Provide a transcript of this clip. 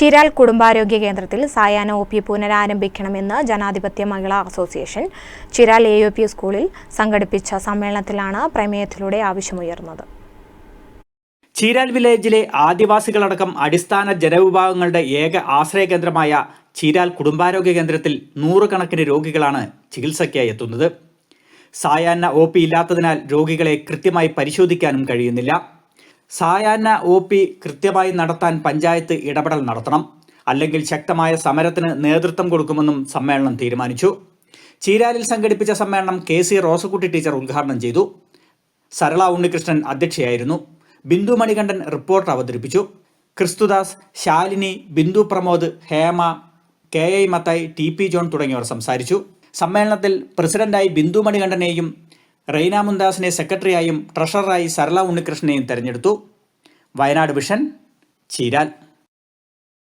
ചിരാൽ കുടുംബാരോഗ്യ കേന്ദ്രത്തിൽ സായാഹ്ന O P പുനരാരംഭിക്കണമെന്ന് Janadhipathya Mahila association Cheeral A U P സ്കൂളിൽ സംഘടിപ്പിച്ച സമ്മേളനത്തിലാണ് പ്രമേയത്തിലൂടെ ആവശ്യമുയർന്നത്. ചിരാൽ വില്ലേജിലെ ആദിവാസികളടക്കം അടിസ്ഥാന ജനവിഭാഗങ്ങളുടെ ഏക ആശ്രയ കേന്ദ്രമായ ചിരാൽ കുടുംബാരോഗ്യ കേന്ദ്രത്തിൽ നൂറുകണക്കിന് രോഗികളാണ് ചികിത്സയ്ക്കായി എത്തുന്നത്. സായാഹ്ന ഒ പി ഇല്ലാത്തതിനാൽ രോഗികളെ കൃത്യമായി പരിശോധിക്കാനും കഴിയുന്നില്ല. സായാഹ്ന ഒ പി കൃത്യമായി നടത്താൻ പഞ്ചായത്ത് ഇടപെടൽ നടത്തണം. അല്ലെങ്കിൽ ശക്തമായ സമരത്തിന് നേതൃത്വം കൊടുക്കുമെന്നും സമ്മേളനം തീരുമാനിച്ചു. ചീരാലിൽ സംഘടിപ്പിച്ച സമ്മേളനം കെ സി റോസക്കുട്ടി ടീച്ചർ ഉദ്ഘാടനം ചെയ്തു. സരള ഉണ്ണികൃഷ്ണൻ അധ്യക്ഷയായിരുന്നു. ബിന്ദു മണികണ്ഠൻ റിപ്പോർട്ട് അവതരിപ്പിച്ചു. Christudas Shalini Bindu Pramod Hema K I Mathai T P John തുടങ്ങിയവർ സംസാരിച്ചു. സമ്മേളനത്തിൽ പ്രസിഡന്റായി ബിന്ദു മണികണ്ഠനെയും റെയ്ന മുന്താസിനെ സെക്രട്ടറിയായും ട്രഷററായി സരള ഉണ്ണികൃഷ്ണനെയും തെരഞ്ഞെടുത്തു. വയനാട് വിഷൻ ചീരാൽ.